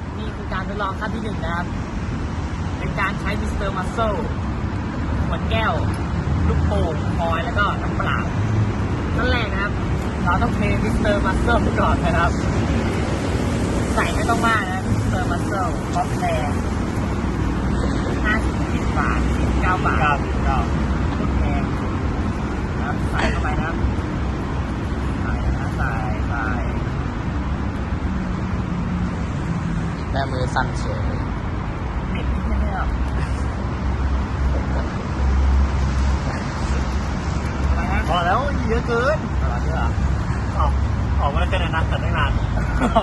ครับ นี่คือการทดลองขั้นที่หนึ่งนะครับ เป็นการใช้มิสเตอร์มัสเซลขวดแก้ว ลูกโป่งคอยแล้วก็น้ำเปล่าขั้นแรกนะครับ เราต้องเทมิสเตอร์มัสเซลก่อนนะครับ ใส่ไม่ต้องมากนะมิสเตอร์มัสเซลคอมแทงห้าสิบบาทสิบเก้าบาท เก้าเก้า ทุกแพงนะครับใส่เข้าไปนะครับ ใส่นะใส่ใส่ แม่มือสั่นเฉยเด็ดนิดนึงนะครับอะไรนะพอแล้วเยอะเกินอะไรเนี่ยออกออกมาแล้วกันนะแต่ตั้งนาน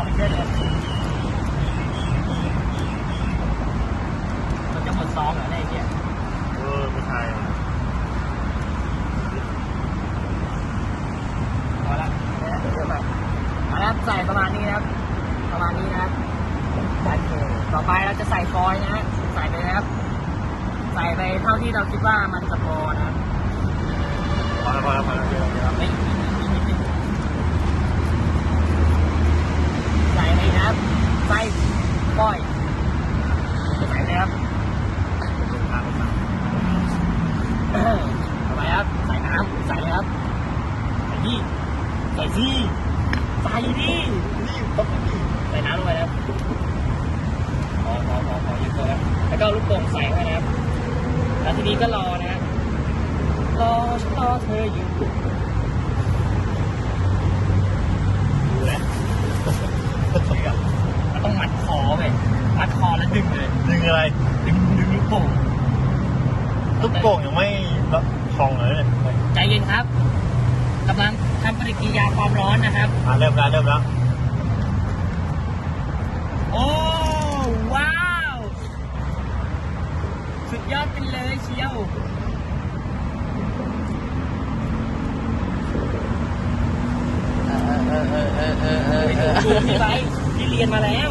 ไม่ใช่เลยมันจะหมดซองเหรออะไรเนี่ยเออไม่ใช่ พอละเดี๋ยวไปเอาละครับใส่ประมาณนี้นะครับ ประมาณนี้นะครับโอเค ต่อไปเราจะใส่ฟอยล์นะฮะใส่ไปนะครับ ใส่ไปเท่าที่เราคิดว่ามันจะพอนะครับพอแล้วพอแล้วพอแล้วเยอะเยอะไม่นิดนึงใส่ไปนะครับ ใส่ก้อยใส่เลยครับทางไม่ทางต่อไปครับ ใส่น้ำใส่เลยครับ ใส่นี่ใส่ซี่ใส่นี่นี่ต้องนี่ใส่น้ำลงไปนะครับ ก็เอาลูกโป่งใส่เข้าไปนะครับ แล้วทีนี้ก็รอนะฮะรอฉันรอเธออยู่ดูแลมันต้องมัดคอไปมัดคอแล้วดึงเลย ดึงอะไร ดึงดึงลูกโป่งลูกโป่งยังไม่ละพองเลยเนี่ยใจเย็นครับกำลังทำปฏิกิริยาความร้อนนะครับ อะเริ่มแล้วเริ่มแล้ว ดยอดไปเลยเชียวเอเออเออเออเออเออเออดูพี่ไบร์ทพี่เรียนมาแล้ว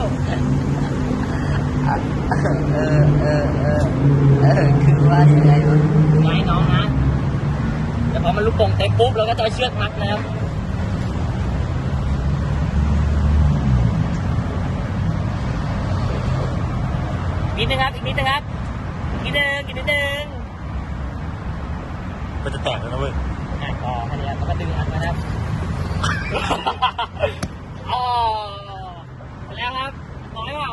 เออเออเออเออคือว่ายังไงวะไม้น้องนะเดี๋ยวพอมันลูกโป่งเต็มปุ๊บเราก็จะเอเชือกมัดนะครับนิดนึงครับ อีกนิดนึงครับ กินเดิงกินเดิงมันจะแตกแล้วนะเว้ยอ่าต่อแค่นี้แล้ก็ดึงอันนะครับอ๋อแล้วครับบอยเปล่า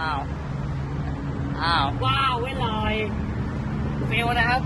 อ้าวอ้าวว้าวเว้นลอยเฟลนะครับ